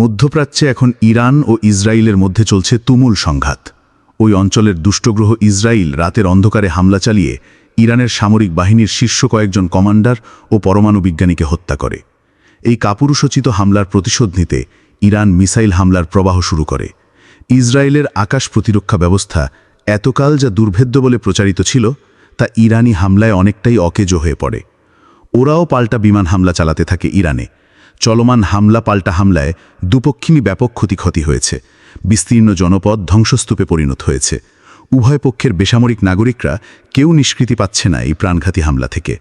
মধ্যপ্রাচ্যে এখন ইরান ও ইসরায়েলের মধ্যে চলছে তুমুল সংঘাত। ওই অঞ্চলের দুষ্টগ্রহ ইসরায়েল রাতের অন্ধকারে হামলা চালিয়ে ইরানের সামরিক বাহিনীর শীর্ষ কয়েকজন কমান্ডার ও পরমাণু বিজ্ঞানীকে হত্যা করে। এই কাপুরুষোচিত হামলার প্রতিশোধ নিতে ইরান মিসাইল হামলার প্রবাহ শুরু করে। ইসরায়েলের আকাশ প্রতিরক্ষা ব্যবস্থা এতকাল যা দুর্ভেদ্য বলে প্রচারিত ছিল, তা ইরানি হামলায় অনেকটাই অকেজো হয়ে পড়ে। ওরাও পাল্টা বিমান হামলা চালাতে থাকে ইরানে চলমান হামলা পাল্টা হামলায় দুপক্ষিণী ব্যাপক ক্ষতিক্ষতি হয়েছে। বিস্তীর্ণ জনপদ ধ্বংসস্তূপে পরিণত হয়েছে। উভয় পক্ষের বেসামরিক নাগরিকরা কেউ নিষ্কৃতি পাচ্ছে না এই প্রাণঘাতী হামলা থেকে।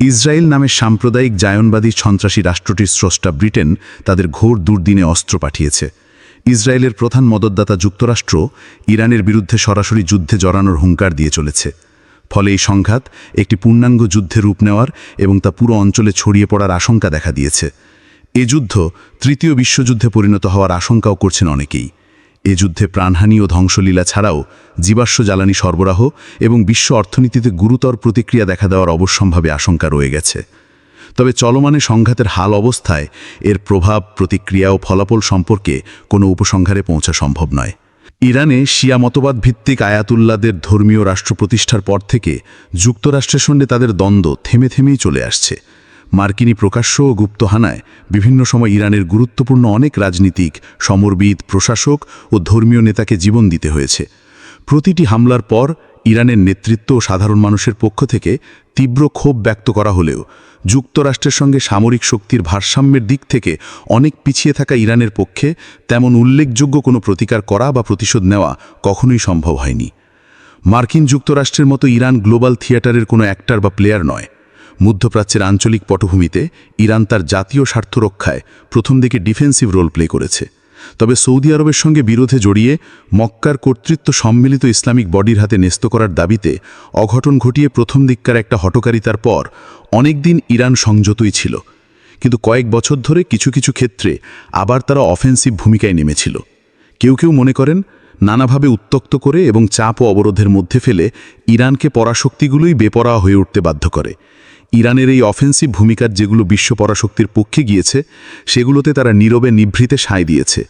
ইসরায়েল নামে সাম্প্রদায়িক জায়নবাদী সন্ত্রাসী রাষ্ট্রটির স্রষ্টা ব্রিটেন তাদের ঘোর দুর্দিনে অস্ত্র পাঠিয়েছে। ইসরায়েলের প্রধান মদতদাতা যুক্তরাষ্ট্র ইরানের বিরুদ্ধে সরাসরি যুদ্ধে জড়ানোর হুঙ্কার দিয়ে চলেছে। ফলে এই সংঘাত একটি পূর্ণাঙ্গ যুদ্ধে রূপ নেওয়ার এবং তা পুরো অঞ্চলে ছড়িয়ে পড়ার আশঙ্কা দেখা দিয়েছে। এ যুদ্ধ তৃতীয় বিশ্বযুদ্ধে পরিণত হওয়ার আশঙ্কাও করছেন অনেকেই। এ যুদ্ধে প্রাণহানি ও ধ্বংসলীলা ছাড়াও জীবাশ্ম জ্বালানি সরবরাহ এবং বিশ্ব অর্থনীতিতে গুরুতর প্রতিক্রিয়া দেখা দেওয়ার অবশ্যম্ভাবে আশঙ্কা রয়ে গেছে। তবে চলমানে সংঘাতের হাল অবস্থায় এর প্রভাব, প্রতিক্রিয়া ও ফলাফল সম্পর্কে কোনো উপসংহারে পৌঁছা সম্ভব নয়। ইরানে শিয়া মতবাদ ভিত্তিক আয়াতুল্লাদের ধর্মীয় রাষ্ট্র প্রতিষ্ঠার পর থেকে যুক্তরাষ্ট্রের সঙ্গে তাদের দ্বন্দ্ব থেমে থেমেই চলে আসছে। মার্কিনী প্রকাশ্য ও গুপ্তহানায় বিভিন্ন সময় ইরানের গুরুত্বপূর্ণ অনেক রাজনীতিক, সমরবিদ, প্রশাসক ও ধর্মীয় নেতাকে জীবন দিতে হয়েছে। প্রতিটি হামলার পর ইরানের নেতৃত্ব ও সাধারণ মানুষের পক্ষ থেকে তীব্র ক্ষোভ ব্যক্ত করা হলেও যুক্তরাষ্ট্রের সঙ্গে সামরিক শক্তির ভারসাম্যের দিক থেকে অনেক পিছিয়ে থাকা ইরানের পক্ষে তেমন উল্লেখযোগ্য কোনো প্রতিকার করা বা প্রতিশোধ নেওয়া কখনোই সম্ভব হয়নি। মার্কিন যুক্তরাষ্ট্রের মতো ইরান গ্লোবাল থিয়েটারের কোনো অ্যাক্টার বা প্লেয়ার নয়। মধ্যপ্রাচ্যের আঞ্চলিক পটভূমিতে ইরান তার জাতীয় স্বার্থ রক্ষায় প্রথম দিকে ডিফেন্সিভ রোল প্লে করেছে। তবে সৌদি আরবের সঙ্গে বিরোধে জড়িয়ে মক্কার কর্তৃত্ব সম্মিলিত ইসলামিক বডির হাতে ন্যস্ত করার দাবিতে অঘটন ঘটিয়ে প্রথম দিককার একটা হটকারিতার পর অনেকদিন ইরান সংযতই ছিল। কিন্তু কয়েক বছর ধরে কিছু কিছু ক্ষেত্রে আবার তারা অফেন্সিভ ভূমিকায় নেমেছিল। কেউ কেউ মনে করেন, নানাভাবে উত্তক্ত করে এবং চাপ ও অবরোধের মধ্যে ফেলে ইরানকে পরাশক্তিগুলোই বেপরা হয়ে উঠতে বাধ্য করে। ইরানের এই অফেন্সিভ ভূমিকার যেগুলো বিশ্ব পরাশক্তির পক্ষে গিয়েছে, সেগুলোতে তারা নীরবে নিভৃতে সায় দিয়েছে।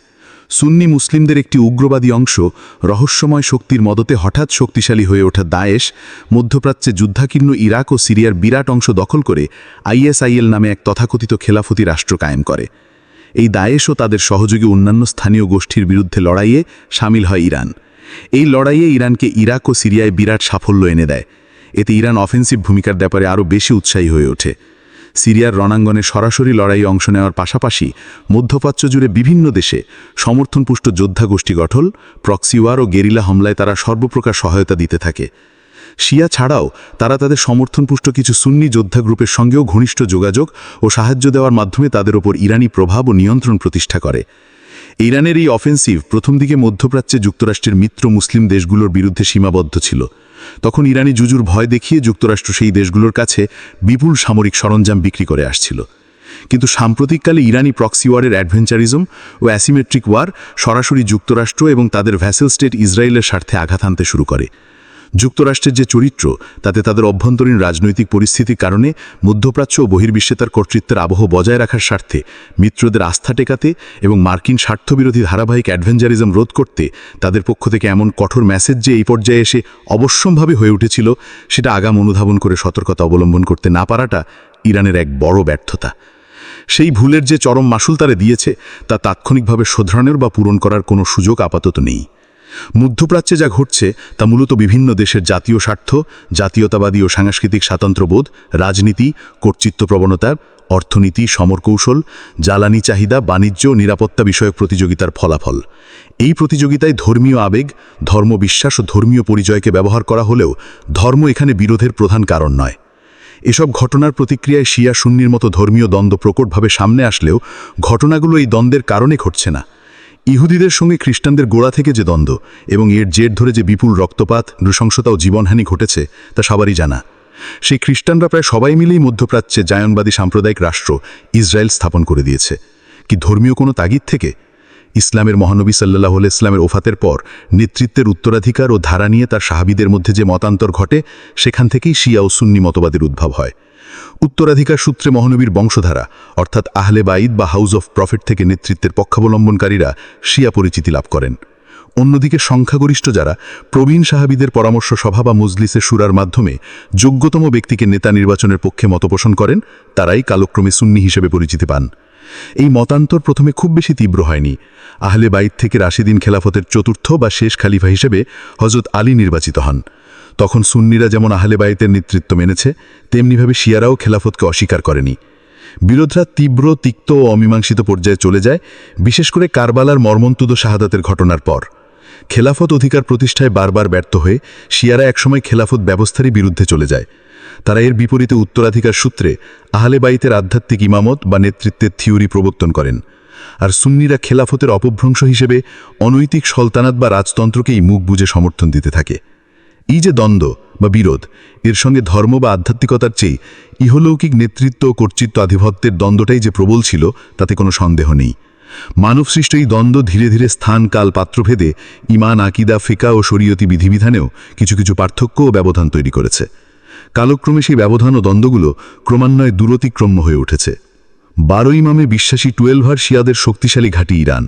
সুন্নি মুসলিমদের একটি উগ্রবাদী অংশ রহস্যময় শক্তির মদতে হঠাৎ শক্তিশালী হয়ে ওঠা দায়েশ, মধ্যপ্রাচ্যে যুদ্ধাকীর্ণ ইরাক ও সিরিয়ার বিরাট অংশ দখল করে আইএসআইএল নামে এক তথাকথিত খেলাফতি রাষ্ট্র কায়েম করে। এই দায়েশ ও তাদের সহযোগী অন্যান্য স্থানীয় গোষ্ঠীর বিরুদ্ধে লড়াইয়ে সামিল হয় ইরান। এই লড়াইয়ে ইরানকে ইরাক ও সিরিয়ায় বিরাট সাফল্য এনে দেয়। এতে ইরান অফেন্সিভ ভূমিকার ব্যাপারে আরও বেশি উৎসাহী হয়ে ওঠে। সিরিয়ার রণাঙ্গনে সরাসরি লড়াইয়ে অংশ নেওয়ার পাশাপাশি মধ্যপ্রাচ্য জুড়ে বিভিন্ন দেশে সমর্থনপুষ্ট যোদ্ধা গোষ্ঠী গঠল প্রক্সিওয়ার ও গেরিলা হামলায় তারা সর্বপ্রকার সহায়তা দিতে থাকে। শিয়া ছাড়াও তারা তাদের সমর্থনপুষ্ট কিছু সুন্নি যোদ্ধা গ্রুপের সঙ্গেও ঘনিষ্ঠ যোগাযোগ ও সাহায্য দেওয়ার মাধ্যমে তাদের ওপর ইরানি প্রভাব ও নিয়ন্ত্রণ প্রতিষ্ঠা করে। ইরানের এই অফেন্সিভ প্রথম দিকে মধ্যপ্রাচ্যে যুক্তরাষ্ট্রের মিত্র মুসলিম দেশগুলোর বিরুদ্ধে সীমাবদ্ধ ছিল। তখন ইরানি জুজুর ভয় দেখিয়ে যুক্তরাষ্ট্র সেই দেশগুলোর কাছে বিপুল সামরিক সরঞ্জাম বিক্রি করে আসছিল। কিন্তু সাম্প্রতিককালে ইরানি প্রক্সি ওয়ারের অ্যাডভেঞ্চারিজম ও অ্যাসিমেট্রিক ওয়ার সরাসরি যুক্তরাষ্ট্র এবং তাদের ভ্যাসেল স্টেট ইসরায়েলের স্বার্থে আঘাত আনতে শুরু করে। যুক্তরাষ্ট্রের যে চরিত্র, তাতে তাদের অভ্যন্তরীণ রাজনৈতিক পরিস্থিতির কারণে মধ্যপ্রাচ্য ও বহির্বিশ্বে তার কর্তৃত্বের আবহ বজায় রাখার স্বার্থে মিত্রদের আস্থা টেকাতে এবং মার্কিন স্বার্থবিরোধী ধারাবাহিক অ্যাডভেঞ্চারিজম রোধ করতে তাদের পক্ষ থেকে এমন কঠোর মেসেজ যে এই পর্যায়ে এসে অবশ্যম্ভাবে হয়ে উঠেছিল, সেটা আগাম অনুধাবন করে সতর্কতা অবলম্বন করতে না পারাটা ইরানের এক বড় ব্যর্থতা। সেই ভুলের যে চরম মাসুল তারা দিয়েছে, তা তাৎক্ষণিকভাবে শোধরানোর বা পূরণ করার কোনো সুযোগ আপাতত নেই। মধ্যপ্রাচ্যে যা ঘটছে তা মূলত বিভিন্ন দেশের জাতীয় স্বার্থ, জাতীয়তাবাদী ও সাংস্কৃতিক স্বাতন্ত্র্যবোধ, রাজনীতি, কর্তৃত্ব প্রবণতা, অর্থনীতি, সমরকৌশল, জ্বালানি চাহিদা, বাণিজ্য নিরাপত্তা বিষয়ক প্রতিযোগিতার ফলাফল। এই প্রতিযোগিতায় ধর্মীয় আবেগ, ধর্মবিশ্বাস ও ধর্মীয় পরিচয়কে ব্যবহার করা হলেও ধর্ম এখানে বিরোধের প্রধান কারণ নয়। এসব ঘটনার প্রতিক্রিয়ায় শিয়া শূন্যের মতো ধর্মীয় দ্বন্দ্ব প্রকটভাবে সামনে আসলেও ঘটনাগুলো এই দ্বন্দ্বের কারণে ঘটছে না। ইহুদিদের সঙ্গে খ্রিস্টানদের গোড়া থেকে যে দ্বন্দ্ব এবং এর জের ধরে যে বিপুল রক্তপাত, নৃশংসতা ও জীবনহানি ঘটেছে, তা সবারই জানা। সেই খ্রিস্টানরা প্রায় সবাই মিলেই মধ্যপ্রাচ্যে জায়নবাদী সাম্প্রদায়িক রাষ্ট্র ইসরায়েল স্থাপন করে দিয়েছে। কি ধর্মীয় কোনো তাগিদ থেকে? ইসলামের মহানবী সাল্লাহ ইসলামের ওফাতের পর নেতৃত্বের উত্তরাধিকার ও ধারা নিয়ে তার সাহাবিদের মধ্যে যে মতান্তর ঘটে, সেখান থেকেই শিয়া ও সুন্নি মতবাদের উদ্ভব হয়। উত্তরাধিকার সূত্রে মহানবীর বংশধারা, অর্থাৎ আহলে বাইদ বা হাউস অফ প্রফিট থেকে নেতৃত্বের পক্ষাবলম্বনকারীরা শিয়া পরিচিতি লাভ করেন। অন্যদিকে সংখ্যাগরিষ্ঠ যারা প্রবীণ সাহাবিদের পরামর্শ সভা বা মজলিসের সুরার মাধ্যমে যোগ্যতম ব্যক্তিকে নেতা নির্বাচনের পক্ষে মতপোষণ করেন, তারাই কালক্রমে সুন্নি হিসেবে পরিচিতি পান। এই মতান্তর প্রথমে খুব বেশি তীব্র হয়নি। আহলে বাইত থেকে রাশিদিন খেলাফতের চতুর্থ বা শেষ খালিফা হিসেবে হজরত আলী নির্বাচিত হন। তখন সুন্নিরা যেমন আহলে বাইতের নেতৃত্ব মেনেছে, তেমনিভাবে শিয়ারাও খেলাফতকে অস্বীকার করেনি। বিরোধরা তীব্র, তিক্ত ও অমীমাংসিত পর্যায়ে চলে যায়, বিশেষ করে কারবালার মর্মন্তুদ শাহাদাতের ঘটনার পর। খেলাফত অধিকার প্রতিষ্ঠায় বারবার ব্যর্থ হয়ে শিয়ারা একসময় খেলাফত ব্যবস্থারই বিরুদ্ধে চলে যায়। তারা এর বিপরীতে উত্তরাধিকার সূত্রে আহলে বাইতের আধ্যাত্মিক ইমামত বা নেতৃত্বের থিওরি প্রবর্তন করেন। আর সুন্নিরা খেলাফতের অপভ্রংশ হিসেবে অনৈতিক সলতানাত বা রাজতন্ত্রকেই মুখ বুঝে সমর্থন দিতে থাকে। এই যে দ্বন্দ্ব বা বিরোধ, এর সঙ্গে ধর্ম বা আধ্যাত্মিকতার চেয়ে ইহলৌকিক নেতৃত্ব কর্তৃত্ব আধিপত্যের দ্বন্দ্বটাই যে প্রবল ছিল, তাতে কোনো সন্দেহ নেই। মানবসৃষ্ট এই দ্বন্দ্ব ধীরে ধীরে স্থান, কাল, পাত্রভেদে ইমান আকিদা, ফিকা ও শরীয়তি বিধিবিধানেও কিছু কিছু পার্থক্য ও ব্যবধান তৈরি করেছে। কালক্রমে সেই ব্যবধান ও দ্বন্দ্বগুলো ক্রমান্বয়ে দূরতিক্রম্য হয়ে উঠেছে। বারো ইমামে বিশ্বাসী টুয়েলভার শিয়াদের শক্তিশালী ঘাঁটি ইরান।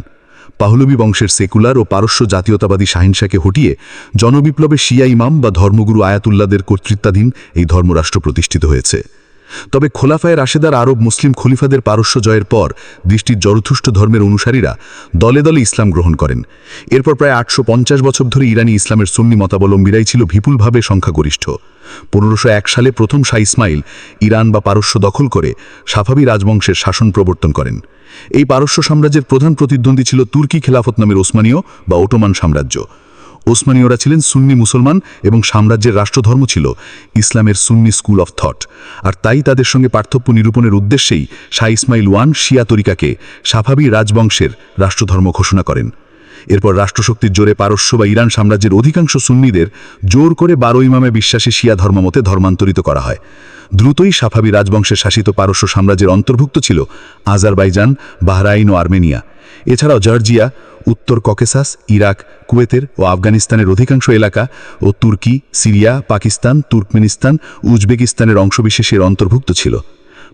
পাহলবী বংশের সেকুলার ও পারস্য জাতীয়তাবাদী শাহিনশাকে হটিয়ে জনবিপ্লবে শিয়া ইমাম বা ধর্মগুরু আয়াতুল্লাদের কর্তৃত্বাধীন এই ধর্মরাষ্ট্র প্রতিষ্ঠিত হয়েছে। তবে খোলাফায় রাশেদার আরব মুসলিম খলিফাদের পারস্য জয়ের পর দৃষ্টির জরথুষ্ট ধর্মের অনুসারীরা দলে দলে ইসলাম গ্রহণ করেন। এরপর প্রায় আটশো পঞ্চাশ বছর ধরে ইরানি ইসলামের সুন্নি মতাবলম্বীরাই ছিল বিপুলভাবে সংখ্যাগরিষ্ঠ। পনেরোশো সালে প্রথম শাহ ইসমাইল ইরান বা পারস্য দখল করে সাফাবি রাজবংশের শাসন প্রবর্তন করেন। এই পারস্য সাম্রাজ্যের প্রধান প্রতিদ্বন্দ্বী ছিল তুর্কি খেলাফত নামের ওসমানীয় বা ওটোমান সাম্রাজ্য। ওসমানীয়রা ছিলেন সুন্নি মুসলমান এবং সাম্রাজ্যের রাষ্ট্রধর্ম ছিল ইসলামের সুন্নি স্কুল অফ থট। আর তাই তাদের সঙ্গে পার্থক্য নিরূপণের উদ্দেশ্যেই শাহ ইসমাইল ওয়ান শিয়া তরিকাকে সাফাবি রাজবংশের রাষ্ট্রধর্ম ঘোষণা করেন। এরপর রাষ্ট্রশক্তির জোরে পারস্য বা ইরান সাম্রাজ্যের অধিকাংশ সুন্নিদের জোর করে বারো ইমামে বিশ্বাসী শিয়া ধর্মমতে ধর্মান্তরিত করা হয়। দ্রুতই সাফাবি রাজবংশের শাসিত পারস্য সাম্রাজ্যের অন্তর্ভুক্ত ছিল আজারবাইজান, বাহরাইন ও আর্মেনিয়া। এছাড়াও জর্জিয়া, উত্তর ককেসাস, ইরাক, কুয়েতের ও আফগানিস্তানের অধিকাংশ এলাকা ও তুর্কি, সিরিয়া, পাকিস্তান, তুর্কমেনিস্তান, উজবেকিস্তানের অংশবিশেষের অন্তর্ভুক্ত ছিল।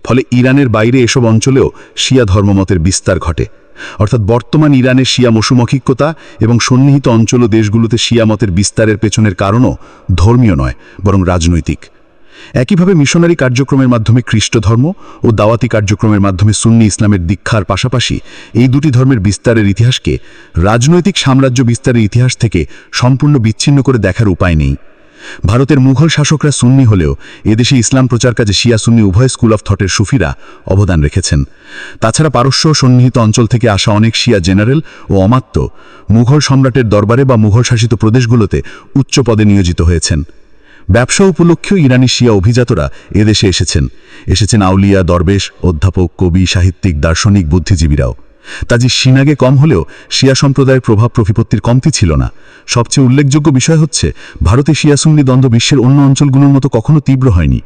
ফলে ইরানের বাইরে এসব অঞ্চলেও শিয়া ধর্মমতের বিস্তার ঘটে। অর্থাৎ বর্তমান ইরানের শিয়া মশুমখিকতা এবং সন্নিহিত অঞ্চল ও দেশগুলোতে শিয়া মতের বিস্তারের পেছনের কারণও ধর্মীয় নয়, বরং রাজনৈতিক। একইভাবে মিশনারি কার্যক্রমের মাধ্যমে খ্রিস্ট ধর্ম ও দাওয়াতি কার্যক্রমের মাধ্যমে সুন্নি ইসলামের দীক্ষার পাশাপাশি এই দুটি ধর্মের বিস্তারের ইতিহাসকে রাজনৈতিক সাম্রাজ্য বিস্তারের ইতিহাস থেকে সম্পূর্ণ বিচ্ছিন্ন করে দেখার উপায় নেই। ভারতের মুঘল শাসকরা সুন্নি হলেও এদেশে ইসলাম প্রচার কাজে শিয়া সুন্নি উভয় স্কুল অফ থটের সুফিরা অবদান রেখেছেন। তাছাড়া পারস্য সন্নিহিত অঞ্চল থেকে আসা অনেক শিয়া জেনারেল ও অমাত্য মুঘল সম্রাটের দরবারে বা মুঘল শাসিত প্রদেশগুলোতে উচ্চ পদে নিয়োজিত হয়েছেন। ব্যবসা উপলক্ষেও ইরানি শিয়া অভিজাতরা এদেশে এসেছেন। এসেছেন আউলিয়া, দরবেশ, অধ্যাপক, কবি, সাহিত্যিক, দার্শনিক, বুদ্ধিজীবীরাও। তাজি সিনাগে কম হলেও শিয়া সম্প্রদায়ের প্রভাব প্রতিপত্তির কমতি ছিল না। সবচেয়ে উল্লেখযোগ্য বিষয় হচ্ছে, ভারতে শিয়াসুন্নি দ্বন্দ্ব বিশ্বের অন্য অঞ্চলগুলোর মতো কখনো তীব্র হয়নি।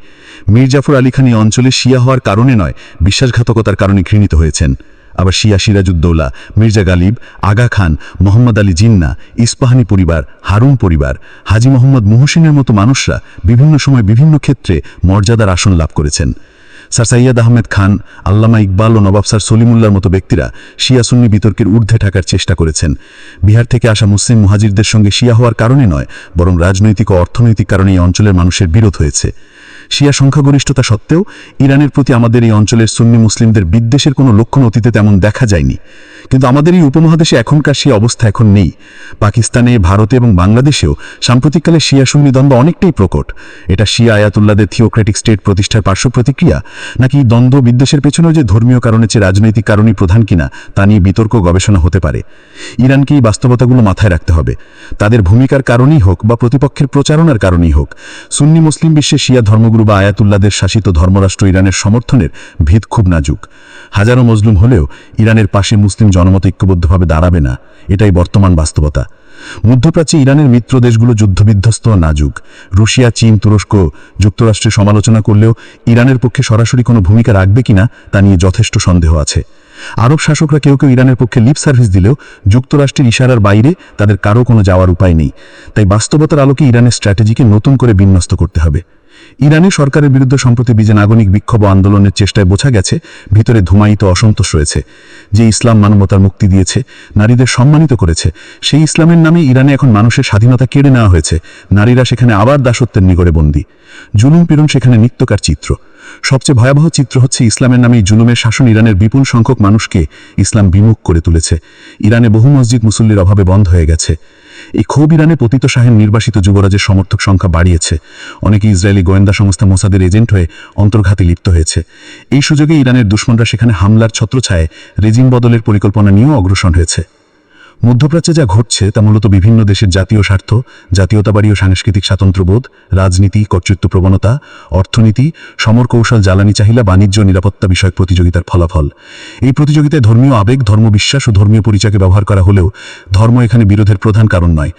মীর জাফর আলী খান অঞ্চলে শিয়া হওয়ার কারণে নয়, বিশ্বাসঘাতকতার কারণে ঘৃণিত হয়েছেন। আবার শিয়া সিরাজউদ্দৌলা, মির্জা গালিব, আগা খান, মোহাম্মদ আলী জিন্না, ইস্পাহানি পরিবার, হারুন পরিবার, হাজি মোহাম্মদ মুহসিনের মতো মানুষরা বিভিন্ন সময় বিভিন্ন ক্ষেত্রে মর্যাদার আসন লাভ করেছেন। স্যার সৈয়দ আহমেদ খান, আল্লামা ইকবাল ও নবাব স্যার সলিমুল্লার মতো ব্যক্তিরা শিয়া সুন্নি বিতর্কের ঊর্ধ্বে থাকার চেষ্টা করেছেন। বিহার থেকে আসা মুসলিম মুহাজিরদের সঙ্গে শিয়া হওয়ার কারণে নয়, বরং রাজনৈতিক ও অর্থনৈতিক কারণে এই অঞ্চলের মানুষের বিরোধ হয়েছে। শিয়া সংখ্যাগরিষ্ঠতা সত্ত্বেও ইরানের প্রতি আমাদের এই অঞ্চলের সুন্নি মুসলিমদের বিদ্বেষের কোনো লক্ষণ অতীতে তেমন দেখা যায়নি। কিন্তু আমাদের এই উপমহাদেশে এখনকার সেই অবস্থা এখন নেই। পাকিস্তানে, ভারতে এবং বাংলাদেশেও সাম্প্রতিককালে শিয়া সুন্নি দ্বন্দ্ব অনেকটাই প্রকট। এটা শিয়া আয়াতুল্লাদের থিওক্রেটিক স্টেট প্রতিষ্ঠার পার্শ্ব প্রতিক্রিয়া, নাকি দ্বন্দ্ব বিদ্বেষের পেছনেও যে ধর্মীয় কারণে চেয়ে রাজনৈতিক কারণই প্রধান কিনা, তা নিয়ে বিতর্ক গবেষণা হতে পারে। ইরানকে এই বাস্তবতাগুলো মাথায় রাখতে হবে। তাদের ভূমিকার কারণেই হোক বা প্রতিপক্ষের প্রচারণার কারণেই হোক, সুন্নি মুসলিম বিশ্বে শিয়া ধর্মগুরু বা আয়াতুল্লাদের শাসিত ধর্মরাষ্ট্র ইরানের সমর্থনের ভিত খুব নাজুক। হাজারো মজলুম হলেও ইরানের পাশে মুসলিম জনমত ঐক্যবদ্ধভাবে দাঁড়াবে না, এটাই বর্তমান বাস্তবতা। মধ্যপ্রাচ্যে ইরানের মিত্র দেশগুলো যুদ্ধবিধ্বস্ত নাজুক। রুশিয়া, চীন, তুরস্ক যুক্তরাষ্ট্রের সমালোচনা করলেও ইরানের পক্ষে সরাসরি কোনো ভূমিকা রাখবে কিনা তা নিয়ে যথেষ্ট সন্দেহ আছে। আরব শাসকরা কেউ কেউ ইরানের পক্ষে লিপ সার্ভিস দিলেও যুক্তরাষ্ট্রের ইশারার বাইরে তাদের কারও কোনো যাওয়ার উপায় নেই। তাই বাস্তবতার আলোকে ইরানের স্ট্র্যাটেজিকে নতুন করে বিন্যস্ত করতে হবে। ইরানি সরকারের বিরুদ্ধে সম্প্রতি বিজে নাগরিক বিক্ষোভ আন্দোলনের চেষ্টায় বোঝা গেছে, ভিতরে ধুমায়িত অসন্তোষ রয়েছে। যে ইসলাম মানবতার মুক্তি দিয়েছে, নারীদের সম্মানিত করেছে, সেই ইসলামের নামে ইরানে এখন মানুষের স্বাধীনতা কেড়ে নেওয়া হয়েছে। নারীরা সেখানে আবার দাসত্বের নিগড়ে বন্দী। জুলুম পীড়ন সেখানে নিত্যকার চিত্র। সবচেয়ে ভয়াবহ চিত্র হচ্ছে ইসলামের নামে জুলুমের শাসন ইরানের বিপুল সংখ্যক মানুষকে ইসলাম বিমুখ করে তুলেছে। ইরানে বহু মসজিদ মুসল্লির অভাবে বন্ধ হয়ে গেছে। এই ক্ষোভ ইরানে পতিত শাহের নির্বাসিত যুবরাজের সমর্থক সংখ্যা বাড়িয়েছে। অনেকে ইসরায়েলি গোয়েন্দা সংস্থা মোসাদের এজেন্ট হয়ে অন্তর্ঘাতে লিপ্ত হয়েছে। এই সুযোগে ইরানের দুশ্মনরা সেখানে হামলার ছত্রছায়ে রেজিম বদলের পরিকল্পনা নিয়েও অগ্রসর হয়েছে। মধ্যপ্রাচ্যে যা ঘটছে তা মূলত বিভিন্ন দেশের জাতীয় স্বার্থ, জাতীয়তাবাদী ও সাংস্কৃতিক স্বাতন্ত্রবোধ রাজনীতি, কর্তৃত্ব প্রবণতা, অর্থনীতি সমর কৌশল জ্বালানি চাহিদা বাণিজ্য নিরাপত্তা বিষয়ক প্রতিযোগিতার ফলাফল। এই প্রতিযোগিতায় ধর্মীয় আবেগ, ধর্মবিশ্বাস ও ধর্মীয় পরিচয়কে ব্যবহার করা হলেও ধর্ম এখানে বিরোধের প্রধান কারণ নয়।